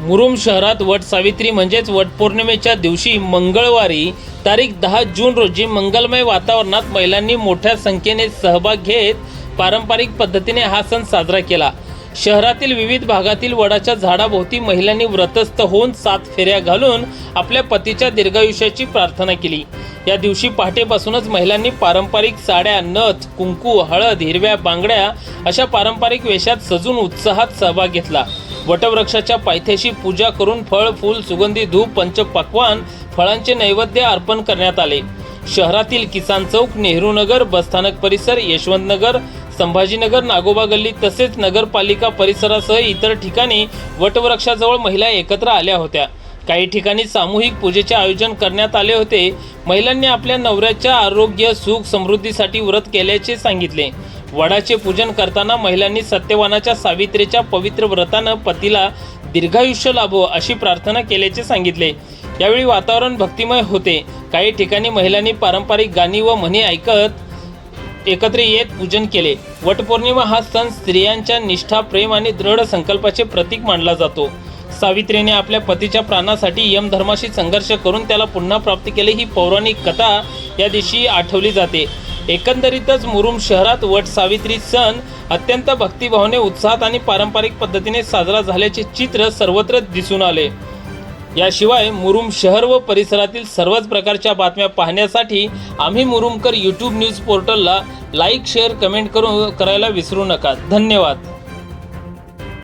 मुरुम शहरात वट सावित्री म्हणजेच वटपौर्णिमेच्या दिवशी मंगळवारी तारीख दहा जून रोजी मंगलमय वातावरणात महिलांनी मोठ्या संख्येने सहभाग घेत पारंपरिक पद्धतीने हा सण साजरा केला. शहरातील विविध भागातील वडाच्या झाडाभोवती महिलांनी व्रतस्थ होऊन सात फेऱ्या घालून आपल्या पतीच्या दीर्घायुष्याची प्रार्थना केली. या दिवशी पहाटेपासूनच महिलांनी पारंपरिक साड्या नथ कुंकू हळद हिरव्या बांगड्या अशा पारंपरिक वेशात सजून उत्साहात सहभाग घेतला. वटवृक्षाच्या पायथ्याशी पूजा करून फळ फूल सुगंधी धूप पंचपक्वान फळांचे नैवेद्य अर्पण करण्यात आले. शहरातील किसान चौक नेहरू नगर बसस्थानक परिसर यशवंत नगर संभाजीनगर नागोबा गल्ली तसेच नगरपालिका परिसरासह इतर ठिकाणी वटवृक्षाजवळ महिला एकत्र आल्या होत्या. काही ठिकाणी सामूहिक पूजेचे आयोजन करण्यात आले होते. महिलांनी आपल्या नवऱ्याच्या आरोग्य सुख समृद्धीसाठी व्रत केल्याचे सांगितले. वडाचे पूजन करताना महिलांनी सत्यवानाच्या सावित्रीच्या पवित्र व्रतानं पतीला दीर्घायुष्य लाभो अशी प्रार्थना केल्याचे सांगितले. यावेळी वातावरण भक्तिमय होते. काही ठिकाणी महिलांनी पारंपरिक गाणी व म्हणी ऐकत एकत्र येत पूजन केले. वटपौर्णिमा हा सण स्त्रियांच्या निष्ठा प्रेम आणि दृढ संकल्पाचे प्रतीक मानला जातो. सावित्रीने आपल्या पतीच्या प्राणासाठी यमधर्माशी संघर्ष करून त्याला पुन्हा प्राप्त केले ही पौराणिक कथा या दिवशी आठवली जाते. एकंदरीतच मुरुम शहरात वट सावित्री सण अत्यंत भक्तिभावाने उत्साहात आणि पारंपरिक पद्धतीने साजरा झाल्याचे चित्र सर्वत्र दिसून आले. याशिवाय मुरुम शहर व परिसरातील सर्वच प्रकारच्या बातम्या पाहण्यासाठी आम्ही मुरुमकर यूट्यूब न्यूज पोर्टलला लाईक शेअर कमेंट करून करायला विसरू नका. धन्यवाद.